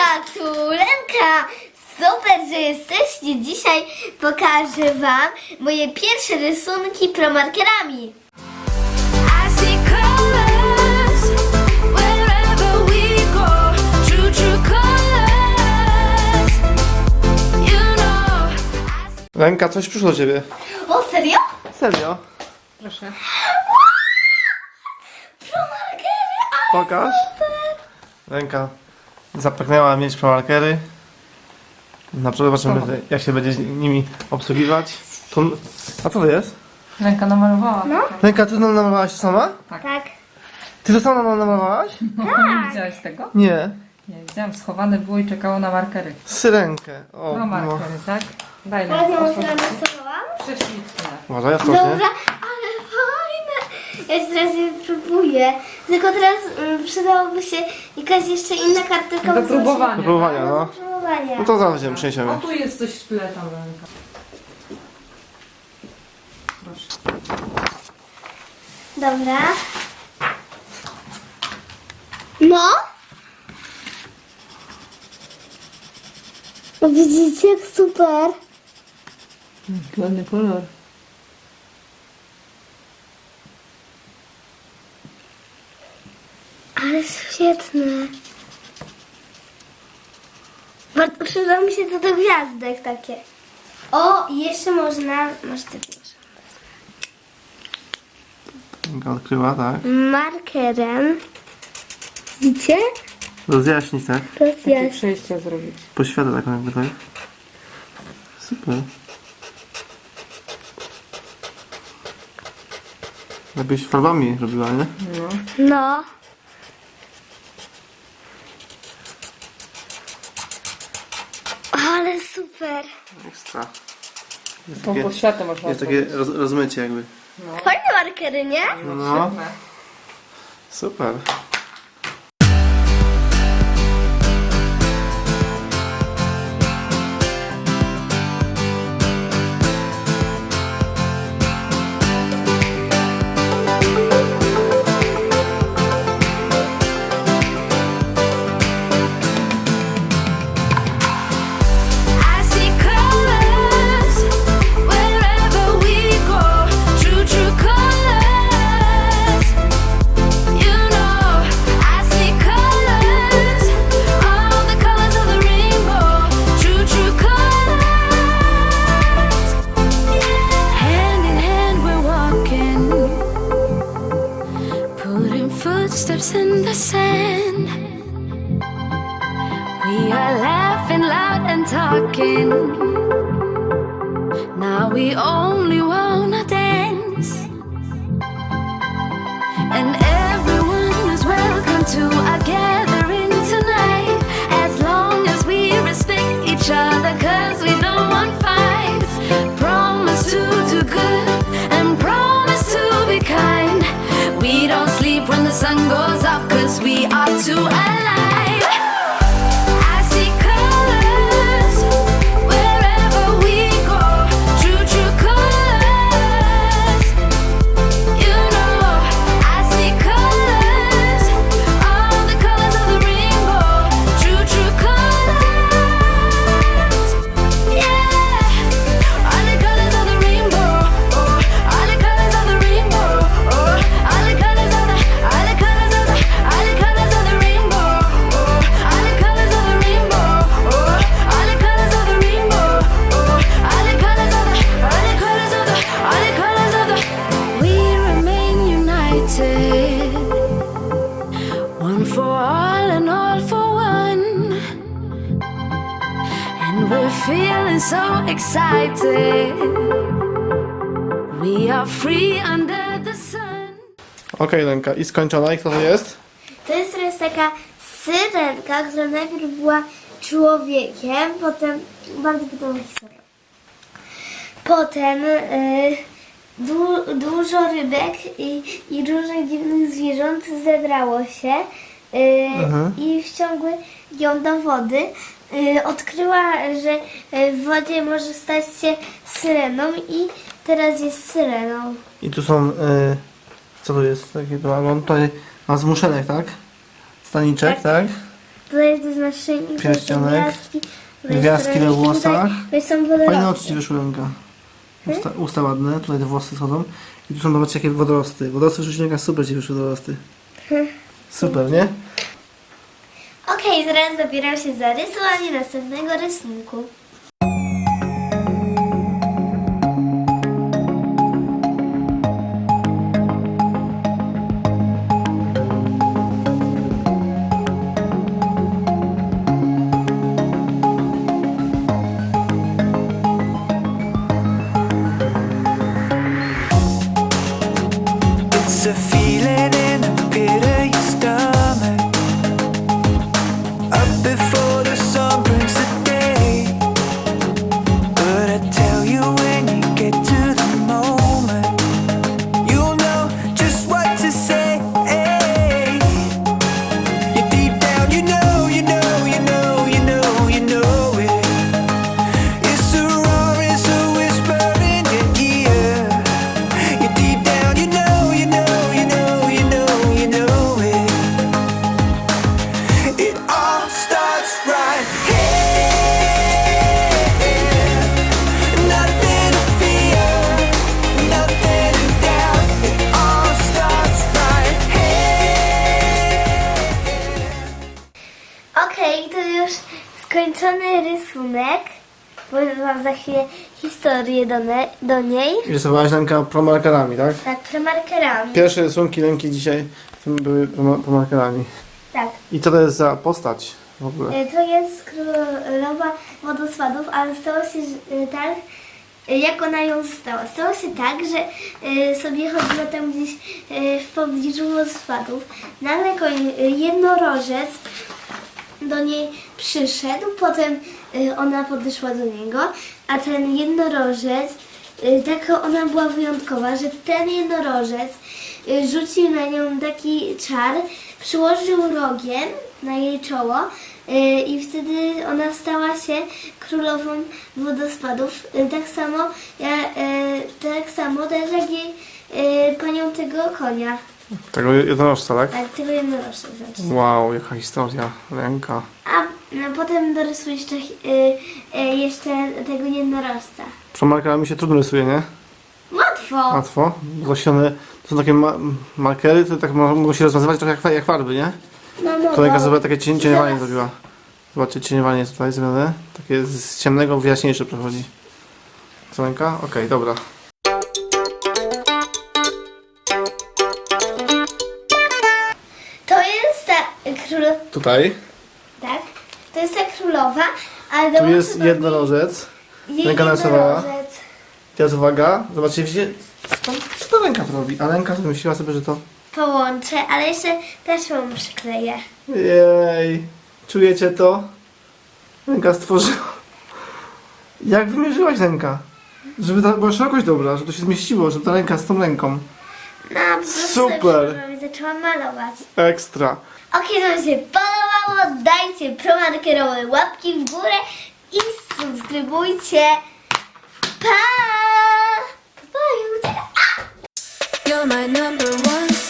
Lenka tu, Lenka! Super, że jesteście. Dzisiaj pokażę Wam moje pierwsze rysunki promarkerami. Ręka, coś przyszło do ciebie. O, serio? Serio? Proszę. Promarkery, ale Pokaż. super! Ręka zapragnęła mieć promarkery. Na przykład zobaczymy, jak się będzie nimi obsługiwać. Tu... A co to jest? Ręka namalowała. No. Ręka, ty nam namalowałaś to sama? Tak. Ty to sama nam namalowałaś? No, nie widziałeś tego? Nie. Nie, widziałam, schowane było i czekało na markery. Syrenkę. O, No no. markery, tak? Daj Ładnie nam może narysowałam? Prześlicznie. Uważaj, ostrożnie. Dobra, Ja teraz je próbuję. Tylko teraz mm, przydałoby się jakaś jeszcze inna kartka. Do próbowania. Do próbowania, Do no. próbowania. No to zaraz będziemy O, przyniesiemy. tu jest coś w tle tam ręka. Proszę. Dobra. No. O, Widzicie, jak super. Ładny kolor. Ale świetne. Bardzo przyda mi się to do gwiazdek takie. O, jeszcze można... Masz ty odkryła, tak. Markerem. Widzicie? Rozjaśnić, tak. Takie Rozjaśnię. przejście zrobić. Poświatę taką jakby, tak. Super. Jakbyś farbami robiła, nie? No. No. Ale super. Ekstra. Jest Tą takie, poświatę można jest takie roz, rozmycie jakby. No. Fajne markery, nie? No. Świetne. Super. Now we only wanna dance. And everyone is welcome to our gathering tonight. As long as we respect each other, cause we don't fights. Promise to do good and promise to be kind. We don't sleep when the sun goes up, cause we are too alive. For all and all for one. And we're feeling so excited. We are free under the sun. Okej, Lenka. I skończona. I kto to jest? To jest teraz taka syrenka, która najpierw była człowiekiem, potem bardzo podobna historia. Potem y, du, dużo rybek i, i różnych dziwnych zwierząt zebrało się i wciągły ją do wody. Y, odkryła, że y, w wodzie może stać się syreną i teraz jest syreną. I tu są... Y, co to jest? Takie to, on tutaj ma zmuszenek, tak? Staniczek, tak? Tutaj to znaczy naszyjnik, tutaj są Pierścionek. gwiazdki. tutaj Gwiazdki jest we włosach. Tutaj, tutaj są Fajne oczy ci wyszły ręka. Usta, usta ładne, tutaj te włosy schodzą. I tu są zobaczcie jakie wodorosty. Wodorosty ręka, super ci wyszły wodorosty. Super, nie? Okej, zaraz zabieram się za rysowanie następnego rysunku. Skończony rysunek. Powiem wam za chwilę historię do, ne- do niej. Rysowałaś ręka promarkerami, tak? Tak, premarkerami. Pierwsze rysunki ręki dzisiaj były proma- promarkerami. Tak. I co to jest za postać w ogóle? E, To jest królowa wodospadów, ale stało się e, tak, e, jak ona ją została. Stało się tak, że e, sobie chodziła tam gdzieś e, w pobliżu wodospadów. Nagle koń- e, jednorożec do niej przyszedł, potem e, ona podeszła do niego, a ten jednorożec, e, taka ona była wyjątkowa, że ten jednorożec e, rzucił na nią taki czar, przyłożył rogiem na jej czoło i wtedy ona stała się królową wodospadów. Tak samo, tak samo też jak jej panią tego konia, Tego jednorożca, tak? tak, tego jednorożca znaczy. Wow, jaka historia. Ręka. A no, potem dorysuję jeszcze, y, y, jeszcze tego jednorożca. Promarkerami się trudno rysuje, nie? Łatwo! Łatwo. Złośnione, to są takie ma markery, to tak mo- mogą się rozmazywać trochę jak, fa- jak farby, nie? No, no, To ręka bo- sobie takie cień, cieniowanie zrobiła. Zobaczcie, cieniowanie jest tutaj zrobione. Takie z ciemnego w jaśniejsze przechodzi. Co ręka? Okej, dobra. Królowa, Tutaj. tak? To jest ta królowa, ale Tu jest do niej jednorożec. jej ręka narysowała. jednorożec. Teraz uwaga, zobaczcie, widzicie, co, co ta ręka to robi? A ręka wymyśliła sobie, że to... Połączę, ale jeszcze taśmą przykleję. Jej, czujecie to? Ręka stworzyła. Jak wymierzyłaś ręka? Żeby ta była szerokość dobra, żeby to się zmieściło, żeby ta ręka z tą ręką. No, po prostu Super. Zaczęłam malować. Ekstra. Okej, to mi się podobało. Dajcie promarkerowe łapki w górę i subskrybujcie. Pa! Pa, pa, You're my number one